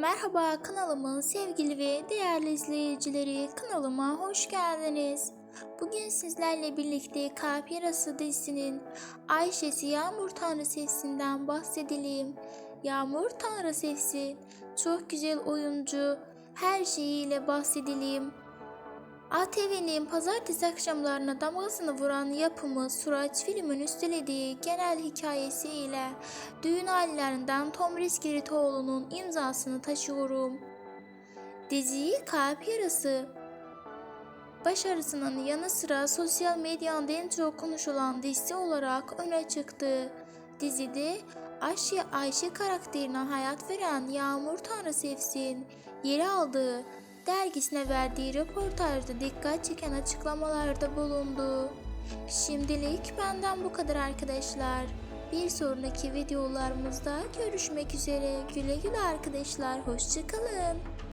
Merhaba kanalımın sevgili ve değerli izleyicileri kanalıma hoş geldiniz. Bugün sizlerle birlikte Kalp dizisinin Ayşe'si Yağmur Tanrı Sevsi'nden bahsedelim. Yağmur Tanrı Sevsi çok güzel oyuncu her şeyiyle bahsedelim. ATV'nin pazartesi akşamlarına damgasını vuran yapımı Suraç filmin üstelediği genel hikayesiyle düğün hallerinden Tomris Giritoğlu'nun imzasını taşıyorum. Diziyi Kalp Yarası başarısının yanı sıra sosyal medyada en çok konuşulan dizi olarak öne çıktı. Dizide Ayşe Ayşe karakterine hayat veren Yağmur Tanrı Sevsin yeri aldığı dergisine verdiği röportajda dikkat çeken açıklamalarda bulundu. Şimdilik benden bu kadar arkadaşlar. Bir sonraki videolarımızda görüşmek üzere. Güle güle arkadaşlar. Hoşçakalın.